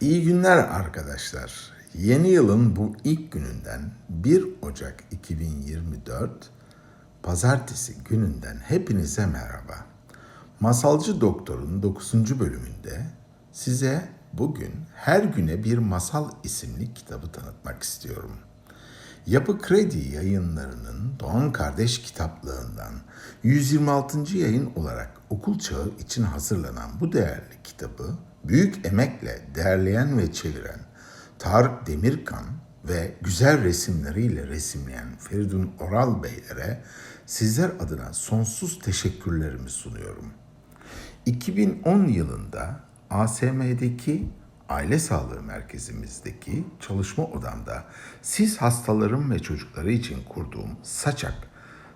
İyi günler arkadaşlar. Yeni yılın bu ilk gününden 1 Ocak 2024 Pazartesi gününden hepinize merhaba. Masalcı Doktor'un 9. bölümünde size bugün Her Güne Bir Masal isimli kitabı tanıtmak istiyorum. Yapı Kredi yayınlarının Doğan Kardeş kitaplığından 126. yayın olarak okul çağı için hazırlanan bu değerli kitabı büyük emekle derleyen ve çeviren Tarık Demirkan ve güzel resimleriyle resimleyen Feridun Oral Beylere sizler adına sonsuz teşekkürlerimi sunuyorum. 2010 yılında ASM'deki Aile Sağlığı Merkezimizdeki çalışma odamda siz hastalarım ve çocukları için kurduğum Saçak,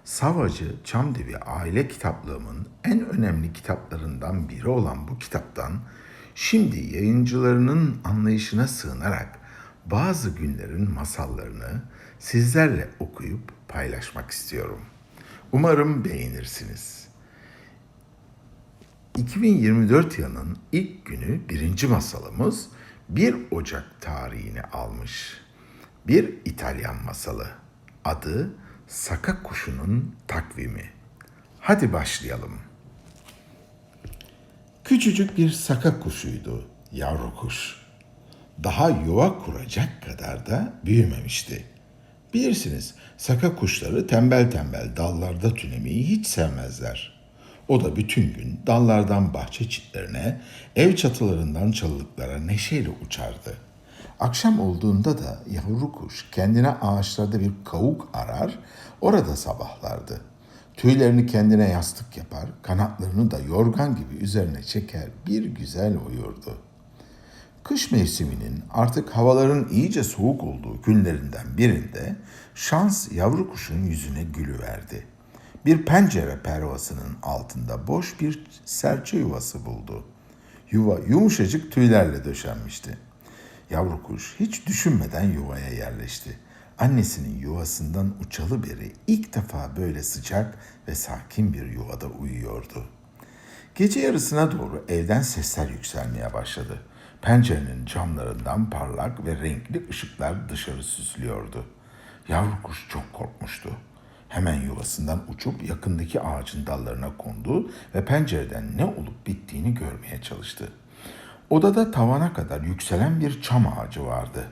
Savacı Çamdibi aile kitaplığımın en önemli kitaplarından biri olan bu kitaptan şimdi yayıncılarının anlayışına sığınarak bazı günlerin masallarını sizlerle okuyup paylaşmak istiyorum. Umarım beğenirsiniz. 2024 yılının ilk günü birinci masalımız 1 Ocak tarihini almış. Bir İtalyan masalı. Adı Saka Kuşu'nun Takvimi. Hadi başlayalım. Küçücük bir saka kuşuydu yavru kuş. Daha yuva kuracak kadar da büyümemişti. Bilirsiniz saka kuşları tembel tembel dallarda tünemeyi hiç sevmezler. O da bütün gün dallardan bahçe çitlerine, ev çatılarından çalılıklara neşeyle uçardı. Akşam olduğunda da yavru kuş kendine ağaçlarda bir kavuk arar, orada sabahlardı. Tüylerini kendine yastık yapar, kanatlarını da yorgan gibi üzerine çeker, bir güzel uyurdu. Kış mevsiminin artık havaların iyice soğuk olduğu günlerinden birinde şans yavru kuşun yüzüne gülü verdi. Bir pencere pervasının altında boş bir serçe yuvası buldu. Yuva yumuşacık tüylerle döşenmişti. Yavru kuş hiç düşünmeden yuvaya yerleşti. Annesinin yuvasından uçalı beri ilk defa böyle sıcak ve sakin bir yuvada uyuyordu. Gece yarısına doğru evden sesler yükselmeye başladı. Pencerenin camlarından parlak ve renkli ışıklar dışarı süslüyordu. Yavru kuş çok korkmuştu. Hemen yuvasından uçup yakındaki ağacın dallarına kondu ve pencereden ne olup bittiğini görmeye çalıştı. Odada tavana kadar yükselen bir çam ağacı vardı.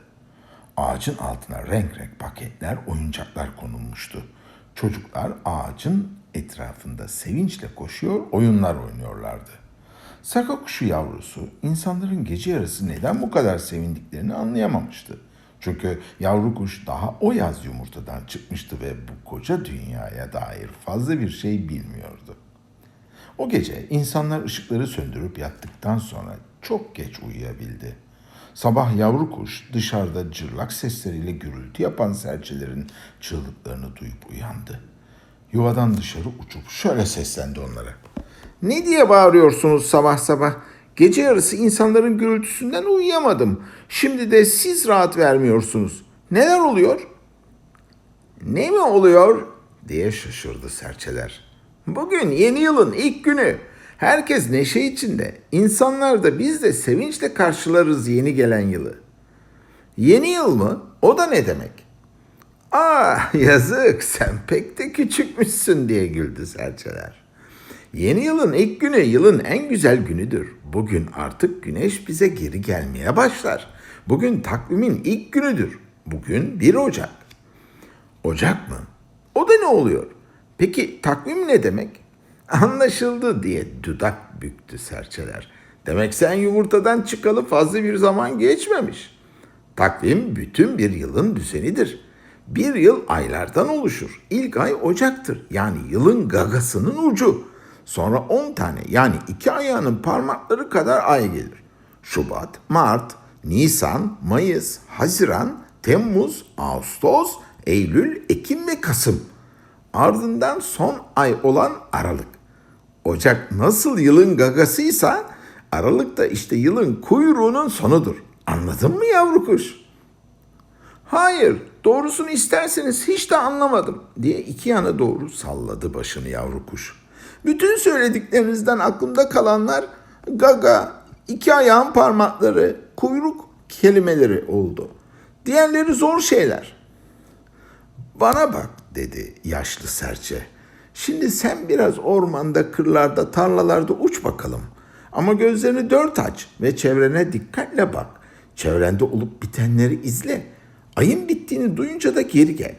Ağacın altına renk renk paketler, oyuncaklar konulmuştu. Çocuklar ağacın etrafında sevinçle koşuyor, oyunlar oynuyorlardı. Saka kuşu yavrusu insanların gece yarısı neden bu kadar sevindiklerini anlayamamıştı. Çünkü yavru kuş daha o yaz yumurtadan çıkmıştı ve bu koca dünyaya dair fazla bir şey bilmiyordu. O gece insanlar ışıkları söndürüp yattıktan sonra çok geç uyuyabildi. Sabah yavru kuş dışarıda cırlak sesleriyle gürültü yapan serçelerin çığlıklarını duyup uyandı. Yuvadan dışarı uçup şöyle seslendi onlara. Ne diye bağırıyorsunuz sabah sabah? Gece yarısı insanların gürültüsünden uyuyamadım. Şimdi de siz rahat vermiyorsunuz. Neler oluyor? Ne mi oluyor? diye şaşırdı serçeler. Bugün yeni yılın ilk günü. Herkes neşe içinde. İnsanlar da biz de sevinçle karşılarız yeni gelen yılı. Yeni yıl mı? O da ne demek? Ah yazık sen pek de küçükmüşsün diye güldü serçeler. Yeni yılın ilk günü yılın en güzel günüdür. Bugün artık güneş bize geri gelmeye başlar. Bugün takvimin ilk günüdür. Bugün 1 Ocak. Ocak mı? O da ne oluyor? Peki takvim ne demek? Anlaşıldı diye dudak büktü serçeler. Demek sen yumurtadan çıkalı fazla bir zaman geçmemiş. Takvim bütün bir yılın düzenidir. Bir yıl aylardan oluşur. İlk ay Ocak'tır. Yani yılın gagasının ucu. Sonra 10 tane yani iki ayağının parmakları kadar ay gelir. Şubat, Mart, Nisan, Mayıs, Haziran, Temmuz, Ağustos, Eylül, Ekim ve Kasım. Ardından son ay olan Aralık. Ocak nasıl yılın gagasıysa Aralık da işte yılın kuyruğunun sonudur. Anladın mı yavru kuş? Hayır, doğrusunu isterseniz hiç de anlamadım diye iki yana doğru salladı başını yavru kuş. Bütün söylediklerinizden aklımda kalanlar gaga, iki ayağın parmakları, kuyruk kelimeleri oldu. Diğerleri zor şeyler. Bana bak dedi yaşlı serçe. Şimdi sen biraz ormanda, kırlarda, tarlalarda uç bakalım. Ama gözlerini dört aç ve çevrene dikkatle bak. Çevrende olup bitenleri izle. Ayın bittiğini duyunca da geri gel.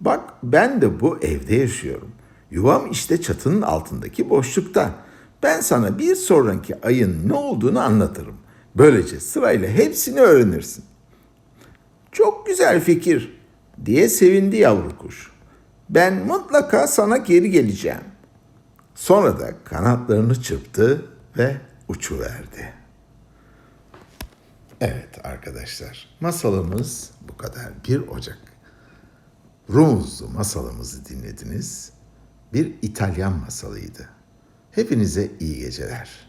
Bak ben de bu evde yaşıyorum. Yuvam işte çatının altındaki boşlukta. Ben sana bir sonraki ayın ne olduğunu anlatırım. Böylece sırayla hepsini öğrenirsin. Çok güzel fikir diye sevindi yavru kuş. Ben mutlaka sana geri geleceğim. Sonra da kanatlarını çırptı ve uçuverdi. Evet arkadaşlar, masalımız bu kadar. 1 Ocak. Rumuzlu masalımızı dinlediniz. Bir İtalyan masalıydı. Hepinize iyi geceler.